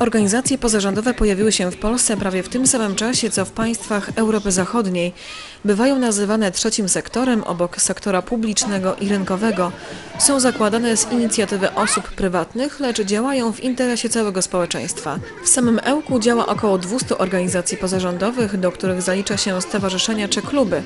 Organizacje pozarządowe pojawiły się w Polsce prawie w tym samym czasie, co w państwach Europy Zachodniej. Bywają nazywane trzecim sektorem obok sektora publicznego i rynkowego. Są zakładane z inicjatywy osób prywatnych, lecz działają w interesie całego społeczeństwa. W samym Ełku działa około 200 organizacji pozarządowych, do których zalicza się stowarzyszenia czy kluby.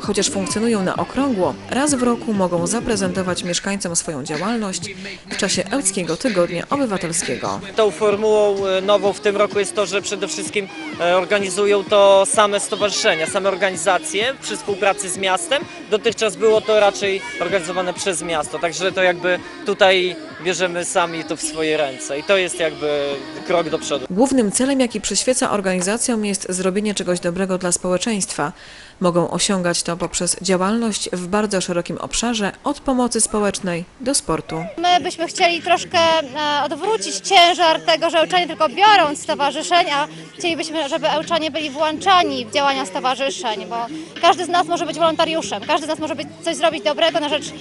Chociaż funkcjonują na okrągło, raz w roku mogą zaprezentować mieszkańcom swoją działalność w czasie Ełckiego Tygodnia Obywatelskiego. Tą formułą e, nową w tym roku jest to, że przede wszystkim e, organizują to same stowarzyszenia, same organizacje przy współpracy z miastem. Dotychczas było to raczej organizowane przez miasto, także to jakby tutaj bierzemy sami to w swoje ręce i to jest jakby krok do przodu. Głównym celem, jaki przyświeca organizacjom, jest zrobienie czegoś dobrego dla społeczeństwa. Mogą osiągać to poprzez działalność w bardzo szerokim obszarze, od pomocy społecznej do sportu. My byśmy chcieli troszkę e, odwrócić ciężar tego, że Ełczanie tylko biorą z stowarzyszeń, a chcielibyśmy, żeby Ełczanie byli włączani w działania stowarzyszeń, bo każdy z nas może być wolontariuszem, każdy z nas może być, coś zrobić dobrego na rzecz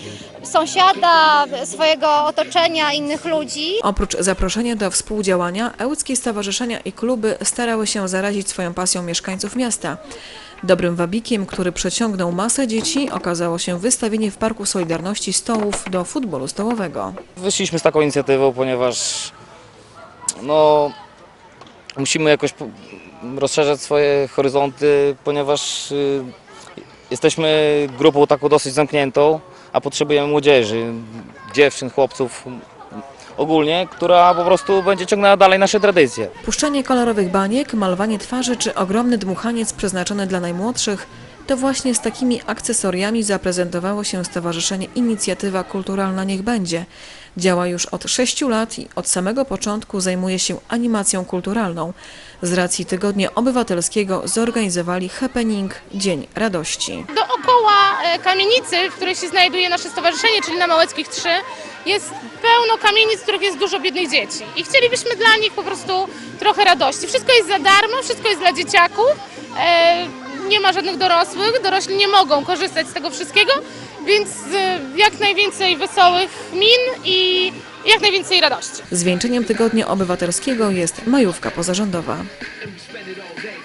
sąsiada, swojego otoczenia, innych ludzi. Oprócz zaproszenia do współdziałania, ełckie stowarzyszenia i kluby starały się zarazić swoją pasją mieszkańców miasta. Dobrym wabikiem, który przyciągnął masę dzieci, okazało się wystawienie w Parku Solidarności stołów do futbolu stołowego. Wyszliśmy z taką inicjatywą, ponieważ no, musimy jakoś rozszerzać swoje horyzonty, ponieważ y, jesteśmy grupą taką dosyć zamkniętą, a potrzebujemy młodzieży, dziewczyn, chłopców ogólnie, która po prostu będzie ciągnęła dalej nasze tradycje. Puszczanie kolorowych baniek, malowanie twarzy czy ogromny dmuchaniec przeznaczony dla najmłodszych to właśnie z takimi akcesoriami zaprezentowało się Stowarzyszenie Inicjatywa Kulturalna Niech Będzie. Działa już od 6 lat i od samego początku zajmuje się animacją kulturalną. Z racji Tygodnia Obywatelskiego zorganizowali happening Dzień Radości. Dookoła e, kamienicy, w której się znajduje nasze stowarzyszenie, czyli na Małeckich 3, jest pełno kamienic, w których jest dużo biednych dzieci. I chcielibyśmy dla nich po prostu trochę radości. Wszystko jest za darmo, wszystko jest dla dzieciaków. Nie ma żadnych dorosłych, dorośli nie mogą korzystać z tego wszystkiego, więc e, jak najwięcej wesołych min i jak najwięcej radości. Zwieńczeniem Tygodnia Obywatelskiego jest majówka pozarządowa.